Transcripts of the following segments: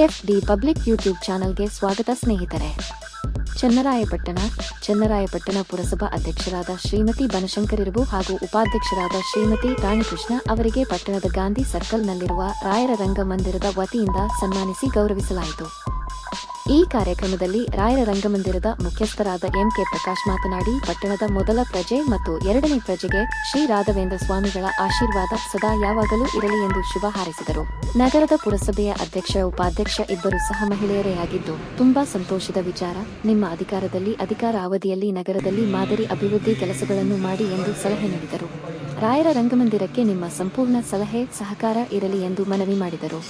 F D public YouTube ಚಾನಲ್ಗೆ ಸ್ವಾಗತ ಸ್ನೇಹಿತರೆ. ಚನ್ನರಾಯಪಟ್ಟಣ ಚನ್ನರಾಯಪಟ್ಟಣ ಪುರಸಭಾ ಅಧ್ಯಕ್ಷರಾದ ಶ್ರೀಮತಿ ಬನಶಂಕರಿರುವು ಹಾಗೂ ಉಪಾಧ್ಯಕ್ಷರಾದ ಶ್ರೀಮತಿ ರಾಣಿಕೃಷ್ಣ ಅವರಿಗೆ ಪಟ್ಟಣದ ಗಾಂಧಿ ಸರ್ಕಲ್ನಲ್ಲಿರುವ ರಾಯರ ರಂಗಮಂದಿರದ ವತಿಯಿಂದ ಸನ್ಮಾನಿಸಿ ಗೌರವಿಸಲಾಯಿತು. ಈ ಕಾರ್ಯಕ್ರಮದಲ್ಲಿ ರಾಯರ ರಂಗಮಂದಿರದ ಮುಖ್ಯಸ್ಥರಾದ ಎಂಕೆ ಪ್ರಕಾಶ್ ಮಾತನಾಡಿ, ಪಟ್ಟಣದ ಮೊದಲ ಪ್ರಜೆ ಮತ್ತು ಎರಡನೇ ಪ್ರಜೆಗೆ ಶ್ರೀ ರಾಘವೇಂದ್ರ ಸ್ವಾಮಿಗಳ ಆಶೀರ್ವಾದ ಸದಾ ಯಾವಾಗಲೂ ಇರಲಿ ಎಂದು ಶುಭ ಹಾರೈಸಿದರು. ನಗರದ ಪುರಸಭೆಯ ಅಧ್ಯಕ್ಷ, ಉಪಾಧ್ಯಕ್ಷ ಇಬ್ಬರು ಸಹ ಮಹಿಳೆಯರೇ ಆಗಿದ್ದು, ತುಂಬಾ ಸಂತೋಷದ ವಿಚಾರ. ನಿಮ್ಮ ಅಧಿಕಾರದಲ್ಲಿ, ಅಧಿಕಾರ ಅವಧಿಯಲ್ಲಿ ನಗರದಲ್ಲಿ ಮಾದರಿ ಅಭಿವೃದ್ಧಿ ಕೆಲಸಗಳನ್ನು ಮಾಡಿ ಎಂದು ಸಲಹೆ ನೀಡಿದರು. ರಾಯರ ರಂಗಮಂದಿರಕ್ಕೆ ನಿಮ್ಮ ಸಂಪೂರ್ಣ ಸಲಹೆ, ಸಹಕಾರ ಇರಲಿ ಎಂದು ಮನವಿ ಮಾಡಿದರು.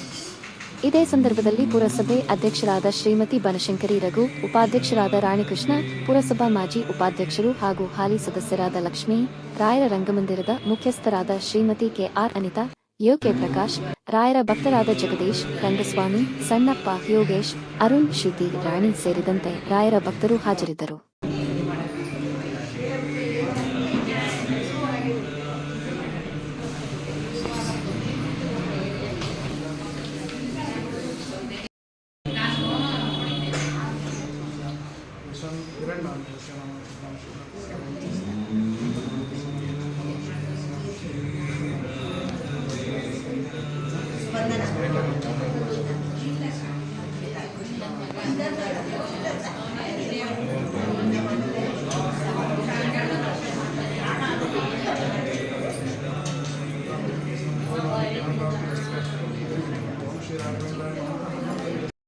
ಇದೇ ಸಂದರ್ಭದಲ್ಲಿ ಪುರಸಭೆ ಅಧ್ಯಕ್ಷರಾದ ಶ್ರೀಮತಿ ಬನಶಂಕರಿ ರಘು, ಉಪಾಧ್ಯಕ್ಷರಾದ ರಾಣಿಕೃಷ್ಣ, ಪುರಸಭಾ ಮಾಜಿ ಉಪಾಧ್ಯಕ್ಷರು ಹಾಗೂ ಹಾಲಿ ಸದಸ್ಯರಾದ ಲಕ್ಷ್ಮೀ, ರಾಯರ ರಂಗಮಂದಿರದ ಮುಖ್ಯಸ್ಥರಾದ ಶ್ರೀಮತಿ ಕೆಆರ್ ಅನಿತಾ ಯುಕೆ ಪ್ರಕಾಶ್, ರಾಯರ ಭಕ್ತರಾದ ಜಗದೀಶ್, ರಂಗಸ್ವಾಮಿ, ಸಣ್ಣಪ್ಪ ಯೋಗೇಶ್, ಅರುಣ್ ಶ್ರುತಿ ರಾಣಿ ಸೇರಿದಂತೆ ರಾಯರ ಭಕ್ತರು ಹಾಜರಿದ್ದರು. Yerel merdivenle